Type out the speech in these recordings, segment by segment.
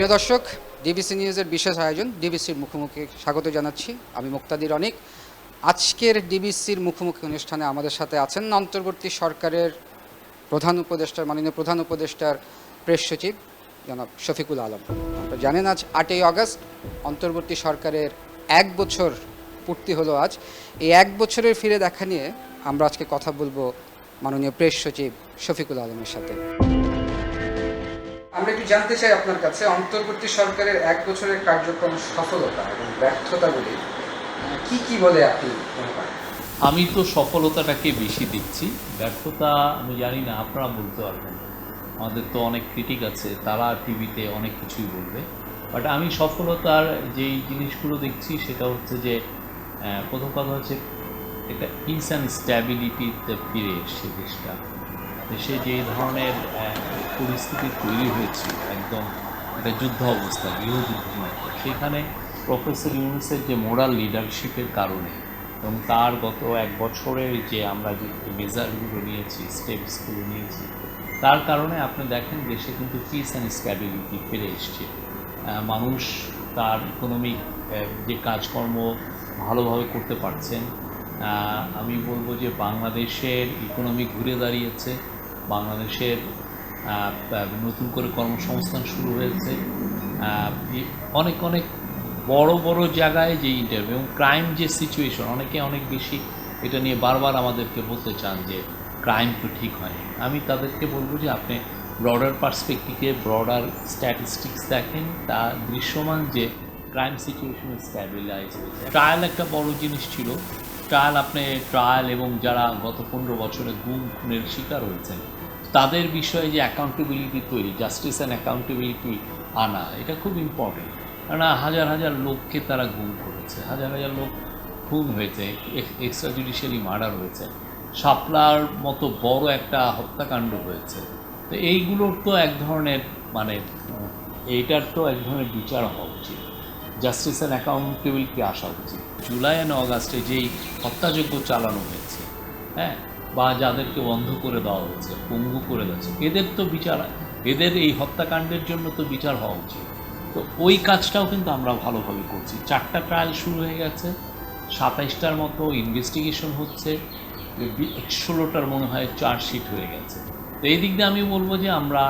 প্রিয় দর্শক ডিবিসি নিউজের বিশেষ আয়োজন ডিবিসির মুখোমুখি স্বাগত জানাচ্ছি। আমি মুক্তাদির অনেক। আজকের ডিবিসির মুখোমুখি অনুষ্ঠানে আমাদের সাথে আছেন অন্তর্বর্তী সরকারের প্রধান উপদেষ্টার, মাননীয় প্রধান উপদেষ্টার প্রেস সচিব জনাব শফিকুল আলম। আপনারা জানেন আজ আটই আগস্ট, অন্তর্বর্তী সরকারের এক বছর পূর্তি হলো আজ। এই এক বছরের ফিরে দেখা নিয়ে আমরা আজকে কথা বলব মাননীয় প্রেস সচিব শফিকুল আলমের সাথে। আমরা একটু জানতে চাই আপনার কাছে অন্তর্বর্তী সরকারের এক বছরের কার্যক্রম সফলতা এবং ব্যর্থতাগুলি আহ, কি কি বলে আপনি মনে আমি তো সফলতাটাকে বেশি দেখছি। ব্যর্থতা আমি জানি না আপনারা বলতে পারবেন আমাদের তো অনেক ক্রিটিক আছে তারা টিভিতে অনেক কিছুই বলবে। বাট আমি সফলতার যেই জিনিসগুলো দেখছি সেটা হচ্ছে যে প্রথম কথা হচ্ছে একটা অ্যান্ড স্ট্যাবিলিটিতে ফিরে এসছে দেশটা। দেশে যে ধরনের পরিস্থিতি তৈরি হয়েছে, একদম একটা যুদ্ধ অবস্থা গৃহযুদ্ধের মতো সেখানে প্রফেসর ইউনুসের যে মোরাল লিডারশিপের কারণে এবং তার গত এক বছরের যে আমরা যে মেজারগুলো নিয়েছি, স্টেপসগুলো নিয়েছি, তার কারণে আপনি দেখেন দেশে কিন্তু পিস অ্যান্ড স্ট্যাবিলিটি ফিরে এসছে। মানুষ তার ইকোনমিক যে কাজকর্ম ভালোভাবে করতে পারছেন। আমি বলব যে বাংলাদেশের ইকোনমি ঘুরে দাঁড়িয়েছে। বাংলাদেশের নতুন করে কর্মসংস্থান শুরু হয়েছে। অনেক অনেক বড় বড় জায়গায় যে ইন্টারভিউ এবং ক্রাইম যে সিচুয়েশন অনেকে অনেক বেশি এটা নিয়ে বারবার আমাদেরকে বলতে চান যে ক্রাইম তো ঠিক হয়নি। আমি তাদেরকে বলব যে আপনি ব্রডার পার্সপেক্টিভে ব্রডার স্ট্যাটিস্টিক্স দেখেন। তা দৃশ্যমান যে ক্রাইম সিচুয়েশন স্ট্যাবিলাইজ হয়েছে ট্রায়াল একটা বড় জিনিস ছিল। ট্রায়াল আপনি ট্রায়াল এবং যারা গত পনেরো বছরে গুম, খুনের শিকার হয়েছেন তাদের বিষয়ে যে অ্যাকাউন্টেবিলিটি তৈরি জাস্টিস অ্যান্ড অ্যাকাউন্টেবিলিটি আনা, এটা খুব ইম্পর্টেন্ট কেননা হাজার হাজার লোককে তারা গুম করেছে, হাজার হাজার লোক খুন হয়েছে এক্সট্রা জুডিশিয়ালি মার্ডার হয়েছে, শাপলার মতো বড় একটা হত্যাকাণ্ড হয়েছে। তো এইগুলোর তো এক ধরনের মানে এইটার তো এক ধরনের বিচার হওয়া উচিত। জাস্টিস অ্যান্ড অ্যাকাউন্টেবিলিটি আসা উচিত। জুলাই অ্যান্ড অগাস্টে যেই হত্যাযজ্ঞ চালানো হয়েছে হ্যাঁ বা যাদেরকে বন্ধ করে দেওয়া হয়েছে পঙ্গু করে হয়েছে এদের তো বিচার এদের এই হত্যাকাণ্ডের জন্য তো বিচার হওয়া উচিত। তো ওই কাজটাও কিন্তু আমরা ভালোভাবে করছি। চারটা ট্রায়াল শুরু হয়ে গেছে। সাতাইশটার মতো ইনভেস্টিগেশন হচ্ছে। ষোলোটার মনে হয় চার্জশিট হয়ে গেছে। তো এই দিক দিয়ে আমি বলব যে আমরা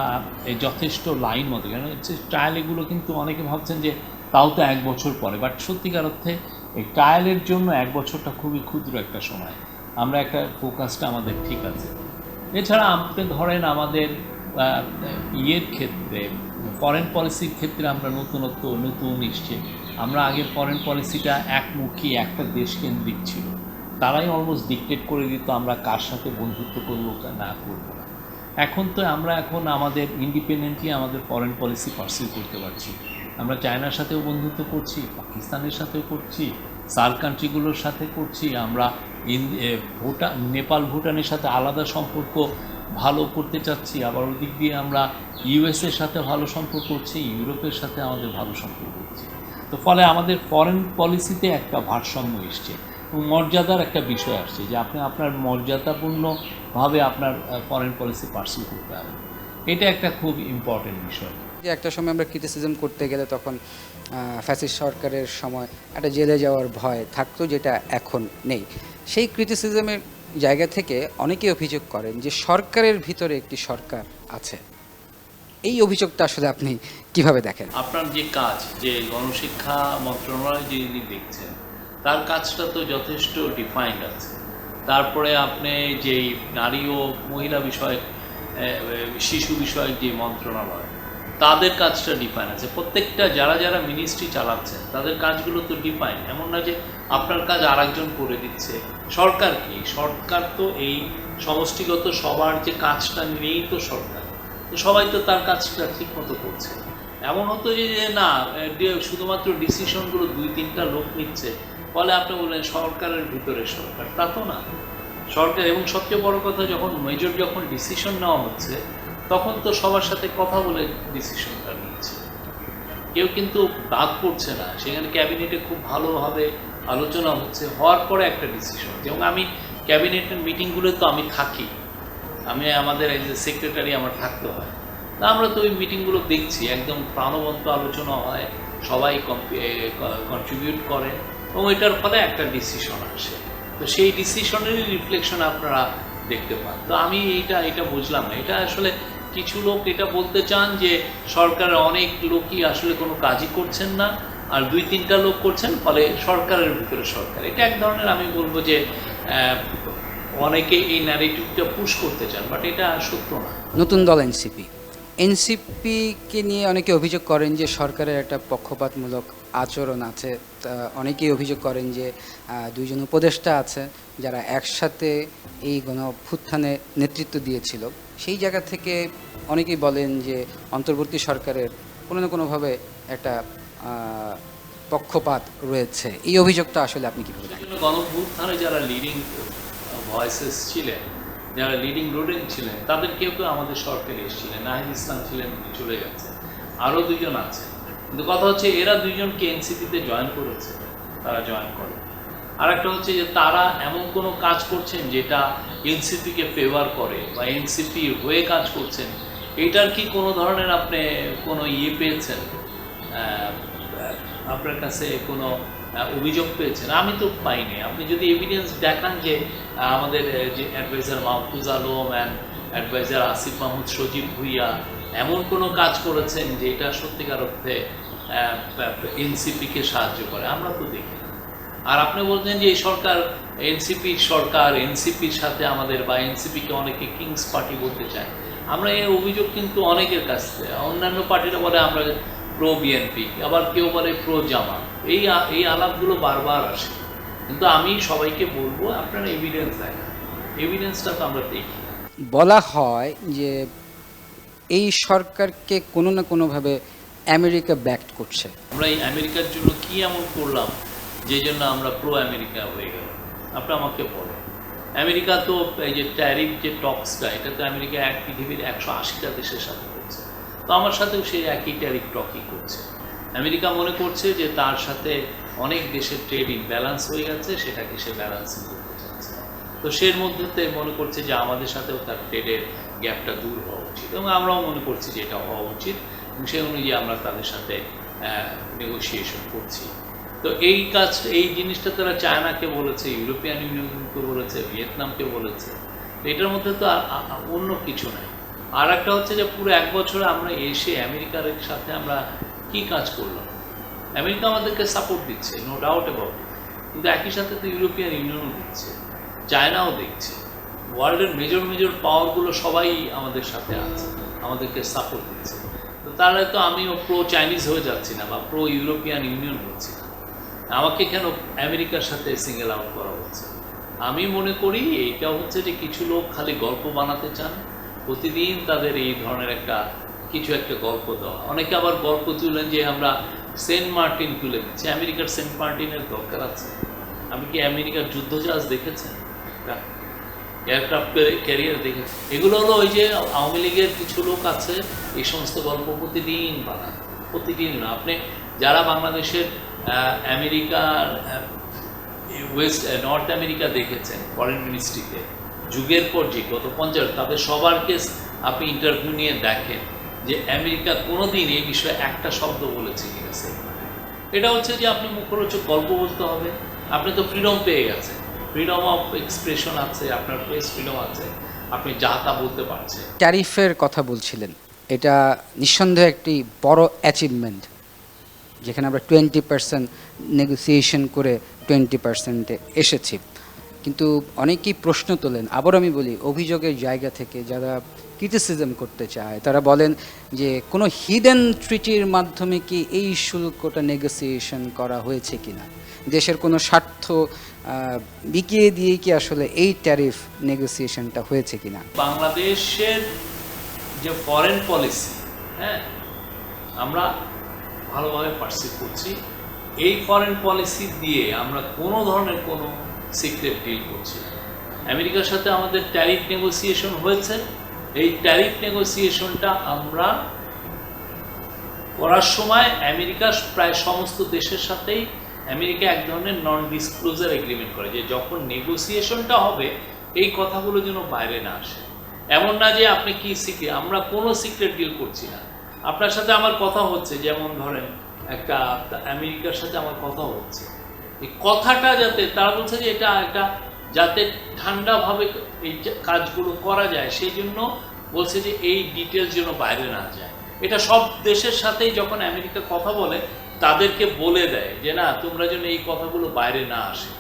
এই যথেষ্ট লাইন মতো, কেন হচ্ছে ট্রায়াল এগুলো কিন্তু অনেকে ভাবছেন যে তাও তো এক বছর পরে। বাট সত্যিকার অর্থে এই ট্রায়ালের জন্য এক বছরটা খুবই ক্ষুদ্র একটা সময়। আমরা একটা ফোকাসটা আমাদের ঠিক আছে। এছাড়া আপনি ধরেন আমাদের ইয়ের ক্ষেত্রে ফরেন পলিসির ক্ষেত্রে আমরা নতুনত্ব, নতুন এসছে। আমরা আগের ফরেন পলিসিটা একমুখী একটা দেশকেন্দ্রিক ছিল। তারাই অলমোস্ট ডিকটেট করে দিত আমরা কার সাথে বন্ধুত্ব করব না করব। না এখন তো আমরা এখন আমাদের ইন্ডিপেন্ডেন্টলি আমাদের ফরেন পলিসি পার্সিউ করতে পারছি। আমরা চায়নার সাথেও বন্ধুত্ব করছি, পাকিস্তানের সাথেও করছি সার্ক কান্ট্রিগুলোর সাথে করছি। আমরা ভুটান, নেপাল, ভুটানের সাথে আলাদা সম্পর্ক ভালো করতে চাচ্ছি। আবার ওদিক দিয়ে আমরা ইউএসের সাথে ভালো সম্পর্ক করছি, ইউরোপের সাথে আমাদের ভালো সম্পর্ক করছি। তো ফলে আমাদের ফরেন পলিসিতে একটা ভারসাম্য এসছে মর্যাদার একটা বিষয় আসছে যে আপনি আপনার মর্যাদাপূর্ণভাবে আপনার ফরেন পলিসি পার্সিউ করতে পারেন। এটা একটা খুব ইম্পর্টেন্ট বিষয়। যে একটা সময় আমরা ক্রিটিসিজম করতে গেলে তখন ফ্যাসিস সরকারের সময় একটা জেলে যাওয়ার ভয় থাকতো যেটা এখন নেই। সেই ক্রিটিসিজমের জায়গা থেকে অনেকে অভিযোগ করেন যে সরকারের ভিতরে একটি সরকার আছে। এই অভিযোগটা আসলে আপনি কীভাবে দেখেন? আপনার যে কাজ, যে গণশিক্ষা মন্ত্রণালয় যিনি দেখছেন, তার কাজটা তো যথেষ্ট ডিফাইন্ড আছে। তারপরে আপনি যেই নারী ও মহিলা বিষয়ক শিশু বিষয়ক যে মন্ত্রণালয় তাদের কাজটা ডিফাইন আছে। প্রত্যেকটা যারা যারা মিনিস্ট্রি চালাচ্ছেন তাদের কাজগুলো তো ডিফাইন এমন না যে আপনার কাজ আরেকজন করে দিচ্ছে। সরকার কি? সরকার তো এই সমষ্টিগত সবার যে কাজটা নিয়েই তো সরকার। তো সবাই তো তার কাজটা ঠিক মতো করছে। এমন হতো যে না শুধুমাত্র ডিসিশনগুলো দুই, তিনটা লোক নিচ্ছে, ফলে আপনি বললেন সরকারের ভিতরে সরকার। তা তো না। সরকার, এবং সবচেয়ে বড় কথা যখন মেজর যখন ডিসিশন নেওয়া হচ্ছে তখন তো সবার সাথে কথা বলে ডিসিশনটা নিচ্ছে কেউ কিন্তু বাদ পড়ছে না। সেখানে ক্যাবিনেটে খুব ভালোভাবে আলোচনা হচ্ছে, হওয়ার পরে একটা ডিসিশন যেমন আমি ক্যাবিনেটের মিটিংগুলো তো আমি থাকি। আমি, আমাদের এই যে সেক্রেটারি আমার থাকতে হয়। তা আমরা তো ওই মিটিংগুলো দেখছি। একদম প্রাণবন্ত আলোচনা হয়, সবাই কন্ট্রিবিউট করে এবং এটার ফলে একটা ডিসিশন আসে। তো সেই ডিসিশনেরই রিফ্লেকশন আপনারা দেখতে পান। তো আমি এইটা, এটা বুঝলাম না। এটা আসলে কিছু লোক এটা বলতে চান যে সরকারের অনেক লোকই আসলে কোনো কাজই করছেন না, আর দুই তিনটা লোক করছেন, ফলে সরকারের ভিতরে সরকার। এটা এক ধরনের আমি বলব যে অনেকে এই ন্যারেটিভটা পুশ করতে চান বাট এটা সত্য না। নতুন দল এনসিপি এনসিপিকে নিয়ে অনেকে অভিযোগ করেন যে সরকারের একটা পক্ষপাতমূলক আচরণ আছে। অনেকেই অভিযোগ করেন যে দুইজন উপদেষ্টা আছে যারা একসাথে এই গণ অভ্যুত্থানে নেতৃত্ব দিয়েছিল। সেই জায়গা থেকে অনেকেই বলেন যে অন্তর্বর্তী সরকারের কোনো না কোনোভাবে একটা পক্ষপাত রয়েছে। এই অভিযোগটা আসলে আপনি কীভাবে দেখেন? বিভিন্ন গণভ্যুত্থানে যারা লিডিং ভয়েসেস ছিলেন, যারা লিডিং রোডেন ছিলেন, তাদের কেউ কেউ আমাদের সরকারে এসেছিলেন। নাহিদ ইসলাম ছিলেন চলে গেছে আরও দুজন আছে কিন্তু কথা হচ্ছে, এরা দুইজনকে এনসিপিতে জয়েন করেছে। তারা জয়েন করে। আর একটা হচ্ছে যে তারা এমন কোনো কাজ করছেন যেটা এনসিপিকে ফেভার করে বা এনসিপি হয়ে কাজ করছেন, এটার কি কোনো ধরনের আপনি কোনো ইয়ে পেয়েছেন? আপনার কাছে কোনো অভিযোগ পেয়েছেন? আমি তো পাইনি। আপনি যদি এভিডেন্স দেখান যে আমাদের যে adviser Mahfuz Alam and adviser Asif Mahmud Sajib Bhuiyan এমন কোনো কাজ করেছেন যে এটা সত্যিকার অর্থে এনসিপিকে সাহায্য করে? আমরা তো দেখি। আর আপনি বলছেন যে এই সরকার এনসিপির সরকার এনসিপির সাথে আমাদের বা এনসিপিকে অনেকে কিংস পার্টি বলতে চায়। আমরা এই অভিযোগ কিন্তু অনেকের কাছ থেকে অন্যান্য পার্টিরা বলে আমরা প্রো বিএনপি আবার কেউ বলে প্রো জামা এই এই আলাপগুলো বারবার আসে। কিন্তু আমি সবাইকে বলব আপনারা এভিডেন্স দেখেন। এভিডেন্সটা তো আমরা দেখি। বলা হয় যে এই সরকারকে কোনো না কোনোভাবে আমেরিকা ব্যাক্ট করছে। আমরা এই আমেরিকার জন্য কি এমন করলাম? যে জন্য আমরা প্রো আমেরিকা হয়ে গেল আপনি আমাকে বলেন। আমেরিকা তো এই যে ট্যারিফ যে টক্সটা এটা তো আমেরিকা এক পৃথিবীর একশো আশিটা দেশের সাথে করছে। তো আমার সাথেও সেই একই ট্যারিফ টকই করছে। আমেরিকা মনে করছে যে তার সাথে অনেক দেশের ট্রেড ইমব্যালেন্স হয়ে গেছে, সেটাকে সে ব্যালেন্সিং করতে চাচ্ছে। তো সের মধ্যে মনে করছে যে আমাদের সাথেও তার ট্রেডের গ্যাপটা দূর হওয়া উচিত এবং আমরাও মনে করছি যে এটা হওয়া উচিত। সেই অনুযায়ী আমরা তাদের সাথে নেগোসিয়েশন করছি। তো এই কাজ এই জিনিসটা তারা চায়নাকে বলেছে, ইউরোপিয়ান ইউনিয়নকে বলেছে, ভিয়েতনামকে বলেছে। এটার মধ্যে তো অন্য কিছু নাই। আর একটা হচ্ছে যে পুরো এক বছরে আমরা এসে আমেরিকার সাথে আমরা কি কাজ করলাম? আমেরিকা আমাদেরকে সাপোর্ট দিচ্ছে নো ডাউট অ্যাবাউট কিন্তু একই সাথে তো ইউরোপিয়ান ইউনিয়নও দিচ্ছে, চায়নাও দেখছে। ওয়ার্ল্ডের মেজর মেজর পাওয়ারগুলো সবাই আমাদের সাথে আছে, আমাদেরকে সাপোর্ট দিচ্ছে। তো তাহলে তো আমিও প্রো চাইনিজ হয়ে যাচ্ছি না বা প্রো ইউরোপিয়ান ইউনিয়ন হচ্ছি না। আমাকে কেন আমেরিকার সাথে সিঙ্গেল আউট করা হচ্ছে? আমি মনে করি এইটা হচ্ছে যে কিছু লোক খালি গল্প বানাতে চান, প্রতিদিন তাদের এই ধরনের একটা কিছু একটা গল্প দেওয়া। অনেকে আবার গল্প তুলেন যে আমরা সেন্ট মার্টিন তুলে দিচ্ছি। আমেরিকার সেন্ট মার্টিনের দরকার আছে। আমি কি আমেরিকার যুদ্ধজাহাজ দেখেছেন? এয়ারক্রাফট ক্যারিয়ার দেখেছেন? এগুলো হলো ওই যে আওয়ামী লীগের কিছু লোক আছে, এই সমস্ত গল্প প্রতিদিন বানান প্রতিদিন না। আপনি যারা বাংলাদেশের আমেরিকার ওয়েস্ট নর্থ আমেরিকা দেখেছেন ফরেন মিনিস্ট্রিতে যুগের পর যে গত পঞ্চাশ তাদের সবারকে আপনি ইন্টারভিউ নিয়ে দেখেন যে আমেরিকা কোনোদিন এই বিষয়ে একটা শব্দ বলেছে কিনা সেখানে এটা হচ্ছে যে আপনি মুখরোচক গল্প বলতে হবে। আপনি তো ফ্রিডম পেয়ে গেছেন। ফ্রিডম অফ এক্সপ্রেশন আছে, আপনার প্রেস ফ্রিডম আছে, আপনি যা তা বলতে পারছেন। ট্যারিফের কথা বলছিলেন। এটা নিঃসন্দেহে একটি বড় অ্যাচিভমেন্ট যেখানে আমরা টোয়েন্টি পার্সেন্ট নেগোসিয়েশন করে টোয়েন্টি পার্সেন্টে এসেছি। কিন্তু অনেকেই প্রশ্ন তোলেন আবার আমি বলি, অভিযোগের জায়গা থেকে যারা ক্রিটিসিজম করতে চায়, তারা বলেন যে, কোনো হিডেন ট্রিটির মাধ্যমে কি এই শুল্কটা নেগোসিয়েশন করা হয়েছে কিনা? দেশের কোনো স্বার্থ বিকিয়ে দিয়ে কি আসলে এই ট্যারিফ নেগোসিয়েশনটা হয়েছে কিনা? বাংলাদেশের যে ফরেন পলিসি হ্যাঁ আমরা ভালোভাবে পার্সিভ করছি। এই ফরেন পলিসি দিয়ে আমরা কোনো ধরনের কোনো সিক্রেট ডিল করছি আমেরিকার সাথে আমাদের ট্যারিফ নেগোসিয়েশন হয়েছে। এই ট্যারিফ নেগোসিয়েশনটা আমরা করার সময় আমেরিকার প্রায় সমস্ত দেশের সাথেই আমেরিকা এক ধরনের নন ডিসক্লোজার এগ্রিমেন্ট করে যে যখন নেগোসিয়েশনটা হবে, এই কথাগুলো যেন বাইরে না আসে। এমন না যে আপনি কি সিক্রেট আমরা কোনো সিক্রেট ডিল করছি না। আপনার সাথে আমার কথা হচ্ছে, যেমন ধরেন একটা আমেরিকার সাথে আমার কথা হচ্ছে। এই কথাটা যাতে, তারা বলছে যে এটা একটা যাতে ঠান্ডাভাবে এই কাজগুলো করা যায়, সেই জন্য বলছে যে এই ডিটেলস যেন বাইরে না যায়। এটা সব দেশের সাথেই যখন আমেরিকা কথা বলে, তাদেরকে বলে দেয় যে না, তোমরা যেন এই কথাগুলো বাইরে না আসে।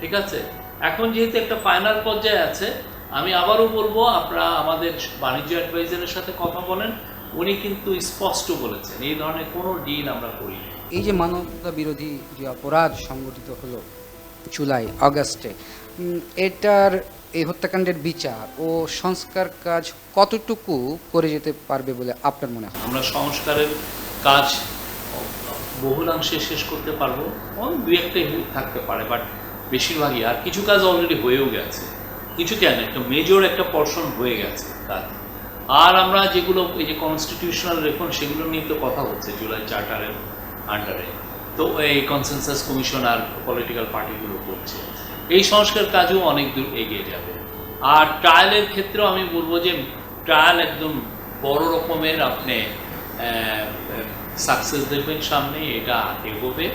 ঠিক আছে? এখন যেহেতু একটা ফাইনাল পর্যায়ে আছে, আমি আবারও বলব, আপনারা আমাদের বাণিজ্য অ্যাডভাইজারের সাথে কথা বলেন। উনি কিন্তু স্পষ্ট বলেছেন এই ধরনের কোনো ডিল আমরা করি এই যে মানবতা বিরোধী যে অপরাধ সংগঠিত হলো জুলাই আগস্টে এটার এই হত্যাকাণ্ডের বিচার ও সংস্কার কাজ কতটুকু করে যেতে পারবে বলে আপনার মনে হয়? আমরা সংস্কারের কাজ বহুলাংশে শেষ করতে পারব অন দুই একটাই থাকতে পারে বাট বেশিরভাগই আর কিছু কাজ অলরেডি হয়েও গেছে। কিছু কেন? একটা মেজর একটা পর্শন হয়ে গেছে কাজ আর আমরা যেগুলো, এই যে কনস্টিটিউশনাল রেফর্ম সেগুলো নিয়ে তো কথা হচ্ছে জুলাই চার্টারের আন্ডারে তো এই কনসেনসাস কমিশন আর পলিটিক্যাল পার্টিগুলো করছে। এই সংস্কার কাজও অনেক দূর এগিয়ে যাবে। আর ট্রায়ালের ক্ষেত্রেও আমি বলব যে ট্রায়াল একদম বড় রকমের আপনি সাকসেস দেখবেন সামনে, এটা এগোবে।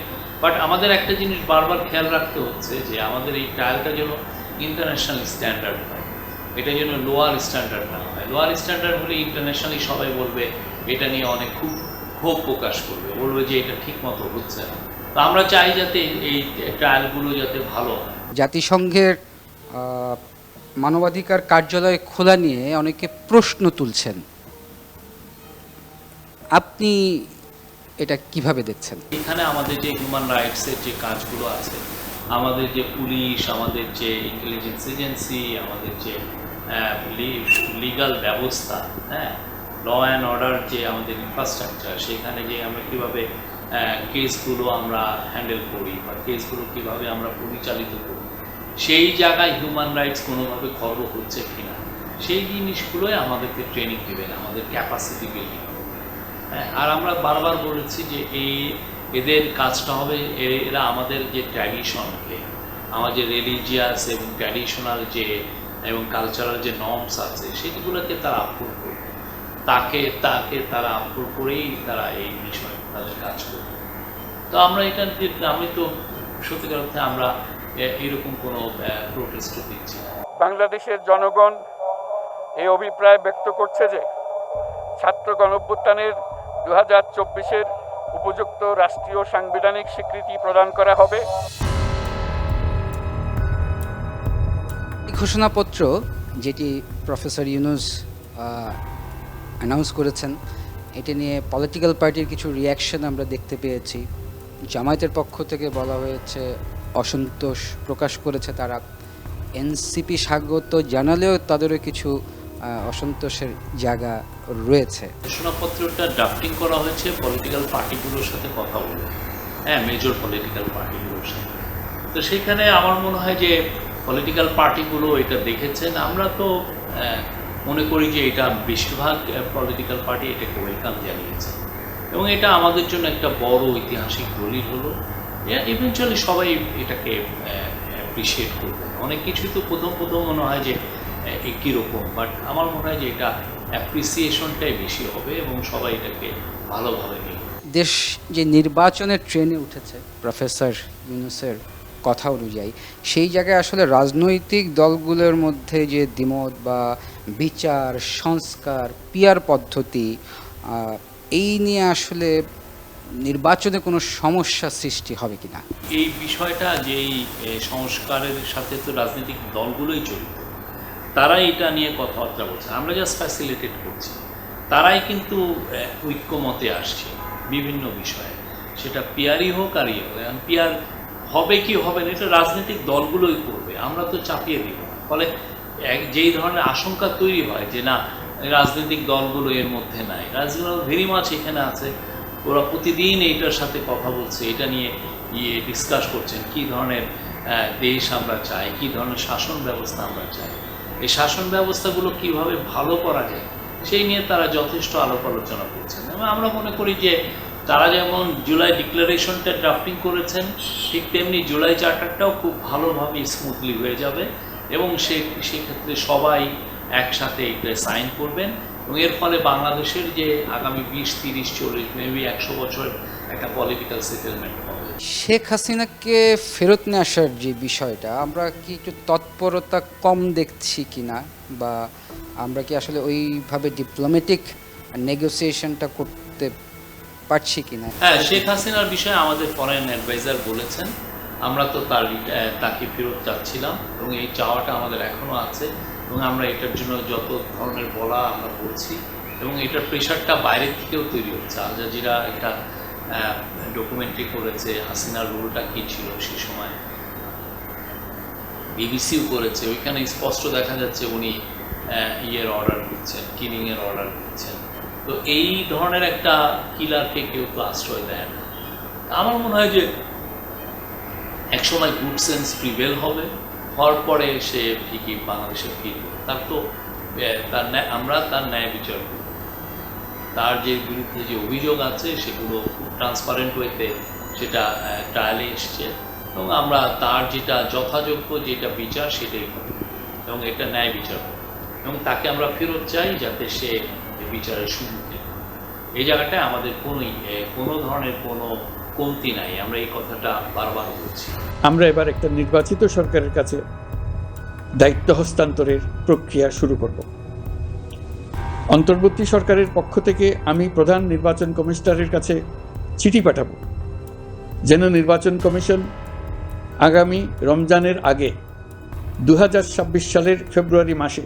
বাট আমাদের একটা জিনিস বারবার খেয়াল রাখতে হচ্ছে যে আমাদের এই ট্রায়ালটা যেন ইন্টারন্যাশনাল স্ট্যান্ডার্ড হয়। এটা যেন লোয়ার স্ট্যান্ডার্ড না লোয়ার স্ট্যান্ডার্ড হলে ইন্টারন্যাশনালি সবাই বলবে এটা নিয়ে অনেক খুব ক্ষোভ প্রকাশ করবে। বলবে যে এটা ঠিক মতো হচ্ছে না। তো আমরা চাই যাতে এই ট্রায়ালগুলো যাতে ভালো হয়। জাতিসংঘের মানবাধিকার কার্যালয় খোলা নিয়ে অনেকে প্রশ্ন তুলছেন। আপনি এটা কীভাবে দেখছেন? এখানে আমাদের যে হিউম্যান রাইটসের যে কাজগুলো আছে আমাদের যে পুলিশ আমাদের যে ইন্টেলিজেন্স এজেন্সি আমাদের যে লিগাল ব্যবস্থা হ্যাঁ? ল অ্যান্ড অর্ডার যে আমাদের ইনফ্রাস্ট্রাকচার সেখানে যে আমরা কীভাবে কেসগুলো আমরা হ্যান্ডেল করি বা কেসগুলো কীভাবে আমরা পরিচালিত করি। সেই জায়গায় হিউম্যান রাইটস কোনোভাবে খর্ব হচ্ছে কিনা, সেই জিনিসগুলোই আমাদেরকে ট্রেনিং দেবেন, আমাদের ক্যাপাসিটি বিল্ডিং হ্যাঁ আর আমরা বারবার বলেছি যে এই এদের কাজটা হবে এরা আমাদের যে ট্র্যাডিশনকে আমাদের রিলিজিয়াস এবং ট্র্যাডিশনাল যে এবং কালচারাল যে নর্মস আছে, সেগুলোকে তারা আপলোড করবে। তাকে তাকে তারা আপলোড করেই তারা এই বিষয়ে তাদের কাজ করবে। তো আমরা এটা আমি তো সত্যিকার অর্থে আমরা এরকম কোনো প্রোটেস্ট দিচ্ছি বাংলাদেশের জনগণ এই অভিপ্রায় ব্যক্ত করছে যে, ছাত্র গণঅভ্যুত্থানের দু হাজার চব্বিশের উপযুক্ত রাষ্ট্রীয় সাংবিধানিক স্বীকৃতি প্রদান করা হবে। ঘোষণাপত্র যেটি প্রফেসর ইউনুস অ্যানাউন্স করেছেন, এটি নিয়ে পলিটিক্যাল পার্টির কিছু রিয়াকশন আমরা দেখতে পেয়েছি। জামায়াতের পক্ষ থেকে বলা হয়েছে, অসন্তোষ প্রকাশ করেছে তারা। এনসিপি স্বাগত জানালেও তাদেরও কিছু অসন্তোষের জায়গা রয়েছে। ঘোষণাপত্রটা ড্রাফটিং করা হয়েছে পলিটিক্যাল পার্টিগুলোর সাথে কথা বলে। হ্যাঁ মেজর পলিটিক্যাল পার্টিগুলোর সাথে। তো সেখানে আমার মনে হয় যে পলিটিক্যাল পার্টিগুলো এটা দেখেছেন। আমরা তো মনে করি যে এটা বেশিরভাগ পলিটিক্যাল পার্টি এটাকে ওয়েলকাম জানিয়েছে। এবং এটা আমাদের জন্য একটা বড় ঐতিহাসিক দলিল হলো। ইভেনচুয়ালি সবাই এটাকে অ্যাপ্রিসিয়েট করবে। অনেক কিছুই তো প্রথম প্রথম মনে হয় যে একই রকম। বাট আমার মনে হয় যে এটা অ্যাপ্রিসিয়েশনটাই বেশি হবে এবং সবাই এটাকে ভালোভাবে নেবে। দেশ যে নির্বাচনের ট্রেনে উঠেছে প্রফেসর ইউনুসের কথা অনুযায়ী। সেই জায়গায় আসলে রাজনৈতিক দলগুলোর মধ্যে যে দ্বিমত বা বিচার, সংস্কার পিয়ার পদ্ধতি এই নিয়ে আসলে নির্বাচনে কোনো সমস্যা সৃষ্টি হবে কিনা? এই বিষয়টা যেই সংস্কারের সাথে তো রাজনৈতিক দলগুলোই জড়িত, তারাই এটা নিয়ে কথাবার্তা বলছে। আমরা জাস্ট ফ্যাসিলিটেট করছি। তারাই কিন্তু ঐক্যমতে আসছে বিভিন্ন বিষয়ে। সেটা পিয়ারই হোক আর ইয়ে হোক পিয়ার হবে কি হবে না, এটা রাজনৈতিক দলগুলোই করবে, আমরা তো চাপিয়ে দিব। ফলে এক, যেই ধরনের আশঙ্কা তৈরি হয় যে না, রাজনৈতিক দলগুলো এর মধ্যে নাই, রাজনৈতিক ভেরি মাছ এখানে আছে, ওরা প্রতিদিন এইটার সাথে কথা বলছে, এটা নিয়ে ইয়ে ডিসকাস করছেন, কি ধরনের দেশ আমরা চাই, কি ধরনের শাসন ব্যবস্থা আমরা চাই। এই শাসন ব্যবস্থাগুলো কীভাবে ভালো করা যায়, সেই নিয়ে তারা যথেষ্ট আলাপ আলোচনা করছেন। এবং আমরা মনে করি যে তারা যেমন জুলাই ডিক্লারেশনটা ড্রাফটিং করেছেন, ঠিক তেমনি জুলাই চার্টারটাও খুব ভালোভাবে স্মুথলি হয়ে যাবে এবং সে, সেক্ষেত্রে সবাই একসাথে এটা সাইন করবেন এবং এর ফলে বাংলাদেশের যে আগামী বিশ, তিরিশ, চল্লিশ মেবি একশো বছর একটা পলিটিক্যাল সেটেলমেন্ট হবে। শেখ হাসিনাকে ফেরত নিয়ে আসার যে বিষয়টা, আমরা কি একটু তৎপরতা কম দেখছি কিনা? বা আমরা কি আসলে ওইভাবে ডিপ্লোম্যাটিক নেগোসিয়েশনটা করতে পারছি কিনা? হ্যাঁ শেখ হাসিনার বিষয়ে আমাদের ফরেন অ্যাডভাইজার বলেছেন। আমরা তো তার তাকে ফেরত চাচ্ছিলাম এবং এই চাওয়াটা আমাদের এখনও আছে এবং আমরা এটার জন্য যত ধরনের বলা আমরা বলছি এবং এটার প্রেশারটা বাইরের থেকেও তৈরি হচ্ছে। আল জাজিরা একটা ডকুমেন্টারি করেছে, হাসিনার রোলটা কী ছিল সে সময়। বিবিসিও করেছে, ওইখানে স্পষ্ট দেখা যাচ্ছে উনি ইয়ের অর্ডার দিচ্ছেন কিলিংয়ের অর্ডার দিচ্ছেন। তো এই ধরনের একটা কিলারকে কেউ তো আশ্রয় দেয় না। আমার মনে হয় যে একসময় গুড সেন্স প্রিভেল হবে, হওয়ার পরে সে ঠিকই বাংলাদেশে ফিরবে তার তো তার ন্যায়- আমরা তার ন্যায় বিচার করব তার যে বিরুদ্ধে যে অভিযোগ আছে, সেগুলো ট্রান্সপারেন্ট ওয়েতে সেটা ট্রায়ালে এসছে এবং আমরা তার যেটা যথাযোগ্য যেটা বিচার সেটাই হবে এবং এটা ন্যায় বিচার এবং তাকে আমরা ফেরত চাই যাতে সে বিচারের সম্মুখীন এই জায়গাটায় আমাদের কোনোই কোনো ধরনের কোনো কমতি নাই। আমরা এই কথাটা বারবার বলছি। আমরা এবার একটা নির্বাচিত সরকারের কাছে দায়িত্ব হস্তান্তরের প্রক্রিয়া শুরু করব। অন্তর্বর্তী সরকারের পক্ষ থেকে আমি প্রধান নির্বাচন কমিশনারের কাছে চিঠি পাঠাবো। যেন নির্বাচন কমিশন আগামী রমজানের আগে দু হাজার ছাব্বিশ সালের ফেব্রুয়ারি মাসে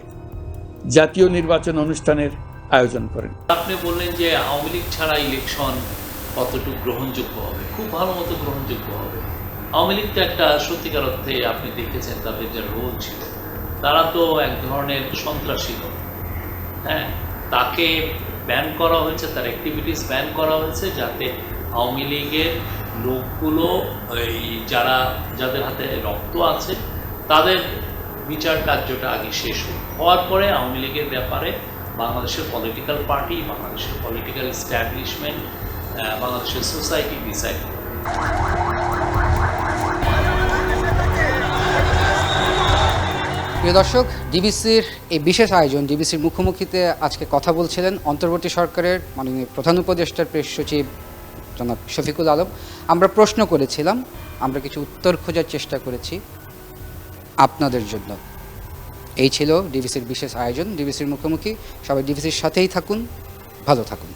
জাতীয় নির্বাচন অনুষ্ঠানের আয়োজন করেন। আপনি বললেন যে আওয়ামী লীগ ছাড়া ইলেকশন কতটুকু গ্রহণযোগ্য হবে? খুব ভালো মতো গ্রহণযোগ্য হবে। আওয়ামী লীগ তো একটা সত্যিকার অর্থে আপনি দেখেছেন তাদের যে রোল ছিল, তারা তো এক ধরনের সন্ত্রাসী হ্যাঁ তাকে ব্যান করা হয়েছে, তার অ্যাক্টিভিটিস ব্যান করা হয়েছে যাতে আওয়ামী লীগের লোকগুলো, এই যারা, যাদের হাতে রক্ত আছে, তাদের বিচার কার্যটা আগে শেষ হোক। হওয়ার পরে আওয়ামী লীগের ব্যাপারে বাংলাদেশের পলিটিক্যাল পার্টি বাংলাদেশের পলিটিক্যাল স্ট্যাবলিশমেন্ট বাংলাদেশের সোসাইটি ডিসাইড প্রিয় দর্শক, ডিবিসির এই বিশেষ আয়োজন, ডিবিসির মুখোমুখিতে আজকে কথা বলছিলেন অন্তর্বর্তী সরকারের মাননীয় প্রধান উপদেষ্টার প্রেস সচিব জনাব শফিকুল আলম। আমরা প্রশ্ন করেছিলাম, আমরা কিছু উত্তর খোঁজার চেষ্টা করেছি আপনাদের জন্য। এই ছিল ডিবিসির বিশেষ আয়োজন। ডিবিসির মুখোমুখি। সবাই ডিবিসির সাথেই থাকুন। ভালো থাকুন।